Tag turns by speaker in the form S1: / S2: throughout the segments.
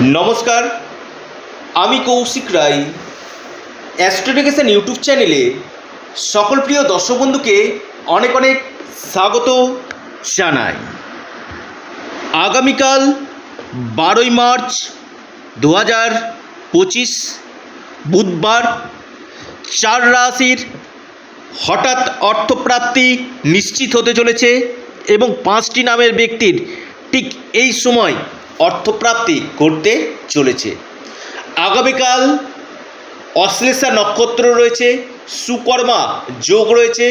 S1: নমস্কার, আমি কৌশিক রায়। অ্যাস্ট্রোডিকেশন ইউটিউব চ্যানেলে সকল প্রিয় দর্শক বন্ধুকে অনেক অনেক স্বাগত জানাই। আগামীকাল বারোই মার্চ দু হাজার পঁচিশ, বুধবার চার রাশির হঠাৎ অর্থপ্রাপ্তি নিশ্চিত হতে চলেছে এবং পাঁচটি নামের ব্যক্তির ঠিক এই সময় অর্থপ্রাপ্তি করতে চলেছে। আগামীকাল অশ্লেষা নক্ষত্র রয়েছে, সুকর্মা যোগ রয়েছে,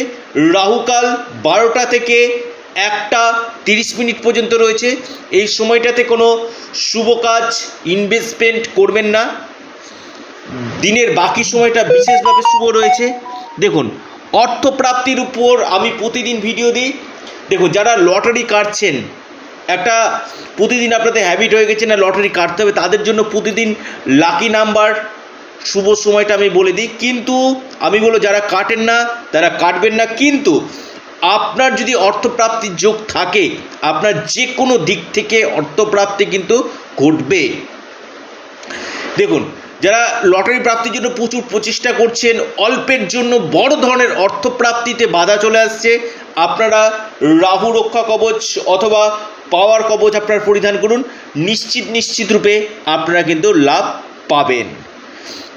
S1: রাহুকাল বারোটা থেকে একটা তিরিশ মিনিট পর্যন্ত রয়েছে। এই সময়টাতে কোনো শুভ কাজ ইনভেস্টমেন্ট করবেন না। দিনের বাকি সময়টা বিশেষভাবে শুভ রয়েছে। দেখুন, অর্থপ্রাপ্তির উপর আমি প্রতিদিন ভিডিও দিই। দেখুন, যারা লটারি কাটছেন একটা প্রতিদিন আপনাদের হ্যাবিট হয়ে গেছে না লটারি কাটতে হবে, তাদের জন্য প্রতিদিন লাকি নাম্বার শুভ সময়টা আমি বলে দিই। কিন্তু আমি বলব যারা কাটেন না, তারা কাটবেন না। কিন্তু আপনার যদি অর্থপ্রাপ্তির যোগ থাকে, আপনার যে কোনো দিক থেকে অর্থপ্রাপ্তি কিন্তু ঘটবে। দেখুন, যারা লটারি প্রাপ্তির জন্য প্রচুর প্রচেষ্টা করছেন, অল্পের জন্য বড় ধরনের অর্থপ্রাপ্তিতে বাধা চলে আসছে, আপনারা রাহু রক্ষা কবচ অথবা পাওয়ার কবচ আপনার পরিধান করুন। নিশ্চিত নিশ্চিত রূপে আপনারা কিন্তু লাভ পাবেন।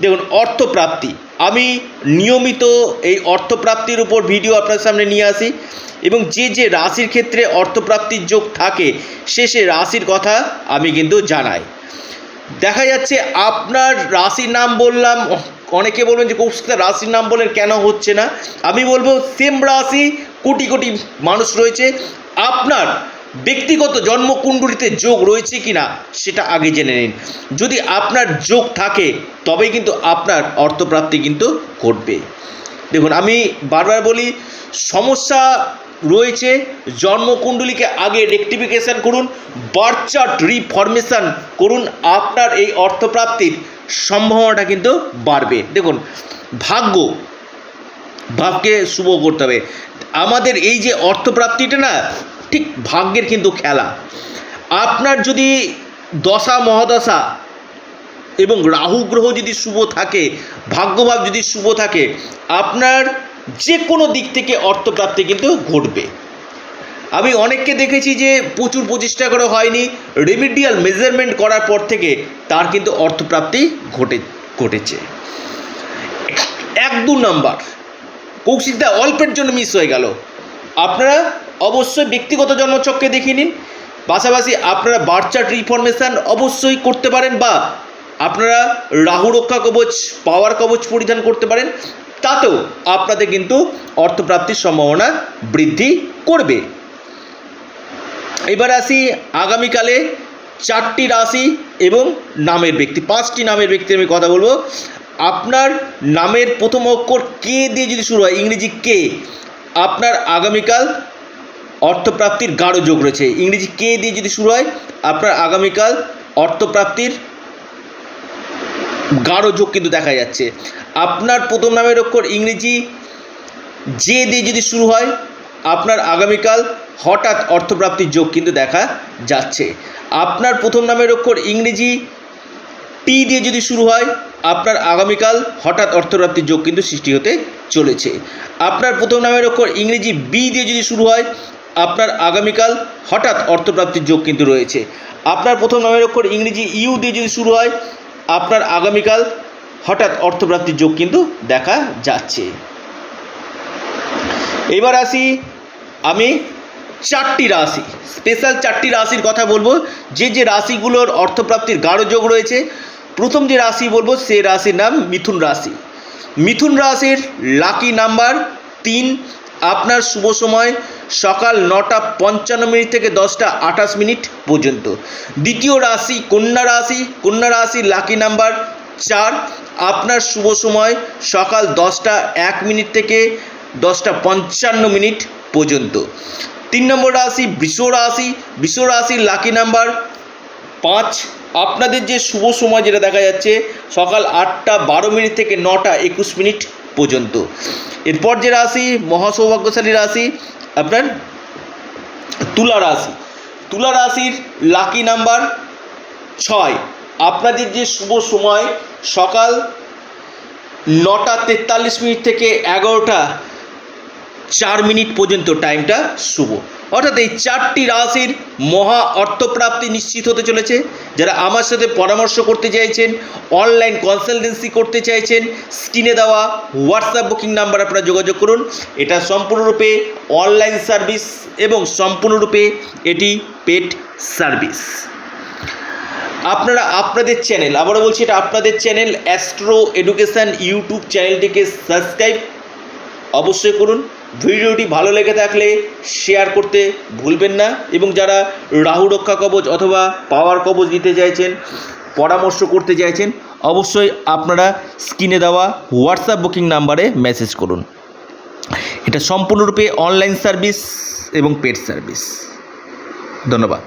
S1: দেখুন, অর্থপ্রাপ্তি। আমি নিয়মিত এই অর্থপ্রাপ্তির উপর ভিডিও আপনার সামনে নিয়ে আসি এবং যে যে রাশির ক্ষেত্রে অর্থপ্রাপ্তির যোগ থাকে, সে সে রাশির কথা আমি কিন্তু জানাই। দেখা যাচ্ছে আপনার রাশির নাম বললাম, অনেকে বলবেন যে কৌশিকদা রাশির নাম বলেন কেন হচ্ছে না? আমি বলব, সেম রাশি কোটি কোটি মানুষ রয়েছে। আপনার ব্যক্তিগত জন্মকুণ্ডলিতে যোগ রয়েছে কি না সেটা আগে জেনে নিন। যদি আপনার যোগ থাকে, তবেই কিন্তু আপনার অর্থপ্রাপ্তি কিন্তু ঘটবে। দেখুন, আমি বারবার বলি, সমস্যা রয়েছে, জন্মকুণ্ডলীকে আগে রেকটিফিকেশান করুন বার্থ চার্ট রিফরমেশান করুন, আপনার এই অর্থপ্রাপ্তির সম্ভাবনাটা কিন্তু বাড়বে। দেখুন, ভাগ্য ভাবকে শুভ করতে হবে। আমাদের এই যে অর্থপ্রাপ্তিটা না ঠিক ভাগ্যের কিন্তু খেলা। আপনার যদি দশা, মহাদশা এবং রাহু গ্রহ যদি শুভ থাকে, ভাগ্যভাব যদি শুভ থাকে, আপনার যে কোনো দিক থেকে অর্থপ্রাপ্তি কিন্তু ঘটবে। আমি অনেককে দেখেছি যে প্রচুর প্রচেষ্টা করে হয়নি রেমিডিয়াল মেজারমেন্ট করার পর থেকে তার কিন্তু অর্থপ্রাপ্তি ঘটে, ঘটেছে। এক দু নাম্বার, কৌশিকদা অল্পের জন্য মিস হয়ে গেল। আপনারা অবশ্যই ব্যক্তিগত জন্মচক্রে দেখে নিন। পাশাপাশি আপনারা বার্থ চার্ট রিফরমেশান অবশ্যই করতে পারেন বা আপনারা রাহু রক্ষা কবচ, পাওয়ার কবচ পরিধান করতে পারেন। তাতেও আপনাদের কিন্তু অর্থপ্রাপ্তির সম্ভাবনা বৃদ্ধি করবে। এবার আসি আগামীকালে চারটি রাশি এবং নামের ব্যক্তি। পাঁচটি নামের ব্যক্তি আমি কথা বলব। আপনার নামের প্রথম অক্ষর কে দিয়ে যদি শুরু হয়, ইংরেজি কে? আপনার আগামীকাল অর্থপ্রাপ্তির গাঢ় যোগ রয়েছে। ইংরেজি কে দিয়ে যদি শুরু হয়? আপনার আগামীকাল অর্থপ্রাপ্তির গাঢ় যোগ কিন্তু দেখা যাচ্ছে। আপনার প্রথম নামের অক্ষর ইংরেজি যে দিয়ে যদি শুরু হয়, আপনার আগামীকাল হঠাৎ অর্থপ্রাপ্তির যোগ কিন্তু দেখা যাচ্ছে। আপনার প্রথম নামের অক্ষর ইংরেজি টি দিয়ে যদি শুরু হয়, আপনার আগামীকাল হঠাৎ অর্থপ্রাপ্তির যোগ কিন্তু সৃষ্টি হতে চলেছে। আপনার প্রথম নামের অক্ষর ইংরেজি বি দিয়ে যদি শুরু হয় আপনার আগামীকাল হঠাৎ অর্থপ্রাপ্তির যোগ কিন্তু রয়েছে। আপনার প্রথম নামের অক্ষর ইংরেজি ইউ দিয়ে যদি শুরু হয়, আপনার আগামীকাল হঠাৎ অর্থপ্রাপ্তির যোগ কিন্তু দেখা যাচ্ছে। এবার আসি আমি চারটি রাশি স্পেশাল চারটি রাশির কথা বলব। যে যে রাশিগুলোর অর্থপ্রাপ্তির গাঢ় যোগ রয়েছে, প্রথম যে রাশি বলব সে রাশির নাম মিথুন রাশি। মিথুন রাশির লাকি নাম্বার তিন, আপনার শুভ সময় সকাল নটা পঞ্চান্ন মিনিট থেকে দশটা আঠাশ মিনিট পর্যন্ত। দ্বিতীয় রাশি কন্যা রাশি কন্যা রাশি লাকি নাম্বার চার। আপনার শুভ সময় সকাল দশটা এক মিনিট থেকে দশটা পঞ্চান্ন মিনিট পর্যন্ত। তিন নম্বর রাশি বৃষ রাশি, বৃষ রাশির লাকি নাম্বার পাঁচ। আপনাদের যে শুভ সময় যেটা দেখা যাচ্ছে, সকাল আটটা বারো মিনিট থেকে নটা একুশ মিনিট পর্যন্ত। এরপর যে রাশি মহাসৌভাগ্যশালী রাশি আপনার তুলা রাশি। তুলা রাশির লাকি নাম্বার ছয়। আপনাদের যে শুভ সময় সকাল নটা তেতাল্লিশ মিনিট থেকে এগারোটা চার মিনিট পর্যন্ত টাইমটা শুভ। অর্থাৎ এই চারটি রাশির মহা অর্থপ্রাপ্তি নিশ্চিত হতে চলেছে। যারা আমার সাথে পরামর্শ করতে চাইছেন অনলাইন কনসালটেন্সি করতে চাইছেন স্ক্রিনে দেওয়া হোয়াটসঅ্যাপ বুকিং নাম্বার আপনারা যোগাযোগ করুন। এটা সম্পূর্ণরূপে অনলাইন সার্ভিস এবং সম্পূর্ণরূপে এটি পেড সার্ভিস আপনারা আপনাদের চ্যানেল আবারও বলছি এটা আপনাদের চ্যানেল অ্যাস্ট্রো এডুকেশান ইউটিউব চ্যানেলটিকে সাবস্ক্রাইব অবশ্যই করুন। ভিডিওটি ভালো লেগে থাকলে শেয়ার করতে ভুলবেন না এবং যারা রাহু রক্ষা কবচ অথবা পাওয়ার কবচ দিতে চাইছেন, পরামর্শ করতে চাইছেন, অবশ্যই আপনারা স্ক্রিনে দেওয়া হোয়াটসঅ্যাপ বুকিং নাম্বারে মেসেজ করুন। এটা সম্পূর্ণরূপে অনলাইন সার্ভিস এবং পেড সার্ভিস ধন্যবাদ।